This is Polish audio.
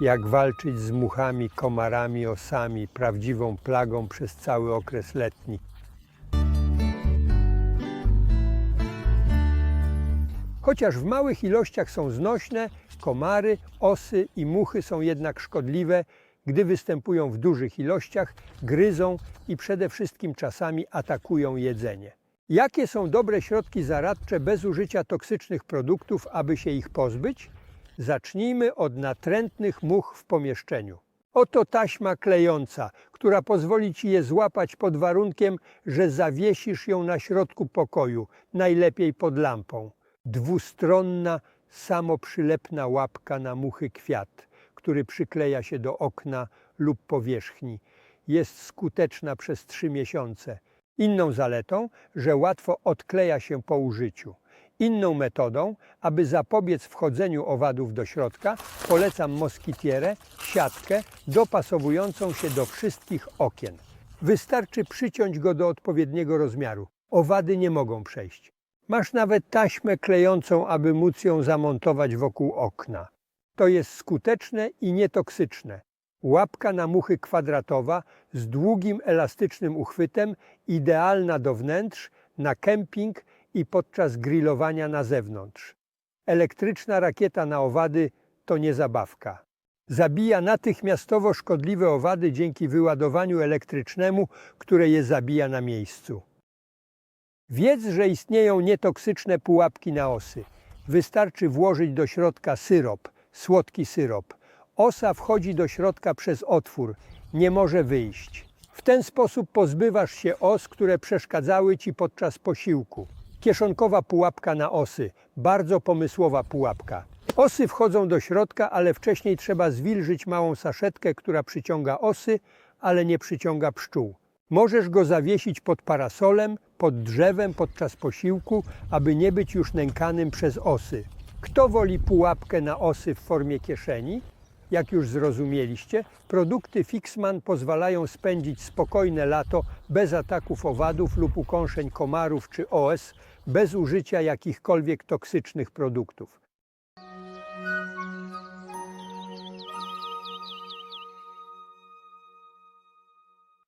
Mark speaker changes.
Speaker 1: jak walczyć z muchami, komarami, osami, prawdziwą plagą przez cały okres letni. Chociaż w małych ilościach są znośne, komary, osy i muchy są jednak szkodliwe, gdy występują w dużych ilościach, gryzą i przede wszystkim czasami atakują jedzenie. Jakie są dobre środki zaradcze bez użycia toksycznych produktów, aby się ich pozbyć? Zacznijmy od natrętnych much w pomieszczeniu. Oto taśma klejąca, która pozwoli Ci je złapać pod warunkiem, że zawiesisz ją na środku pokoju, najlepiej pod lampą. Dwustronna, samoprzylepna łapka na muchy kwiat, który przykleja się do okna lub powierzchni. Jest skuteczna przez trzy miesiące. Inną zaletą, że łatwo odkleja się po użyciu. Inną metodą, aby zapobiec wchodzeniu owadów do środka, polecam moskitierę, siatkę dopasowującą się do wszystkich okien. Wystarczy przyciąć go do odpowiedniego rozmiaru. Owady nie mogą przejść. Masz nawet taśmę klejącą, aby móc ją zamontować wokół okna. To jest skuteczne i nietoksyczne. Łapka na muchy kwadratowa z długim elastycznym uchwytem, idealna do wnętrz, na kemping i podczas grillowania na zewnątrz. Elektryczna rakieta na owady to nie zabawka. Zabija natychmiastowo szkodliwe owady dzięki wyładowaniu elektrycznemu, które je zabija na miejscu. Wiedz, że istnieją nietoksyczne pułapki na osy. Wystarczy włożyć do środka syrop, słodki syrop. Osa wchodzi do środka przez otwór, nie może wyjść. W ten sposób pozbywasz się os, które przeszkadzały ci podczas posiłku. Kieszonkowa pułapka na osy, bardzo pomysłowa pułapka. Osy wchodzą do środka, ale wcześniej trzeba zwilżyć małą saszetkę, która przyciąga osy, ale nie przyciąga pszczół. Możesz go zawiesić pod parasolem, pod drzewem podczas posiłku, aby nie być już nękanym przez osy. Kto woli pułapkę na osy w formie kieszeni? Jak już zrozumieliście, produkty Fixman pozwalają spędzić spokojne lato bez ataków owadów lub ukąszeń komarów czy os, bez użycia jakichkolwiek toksycznych produktów.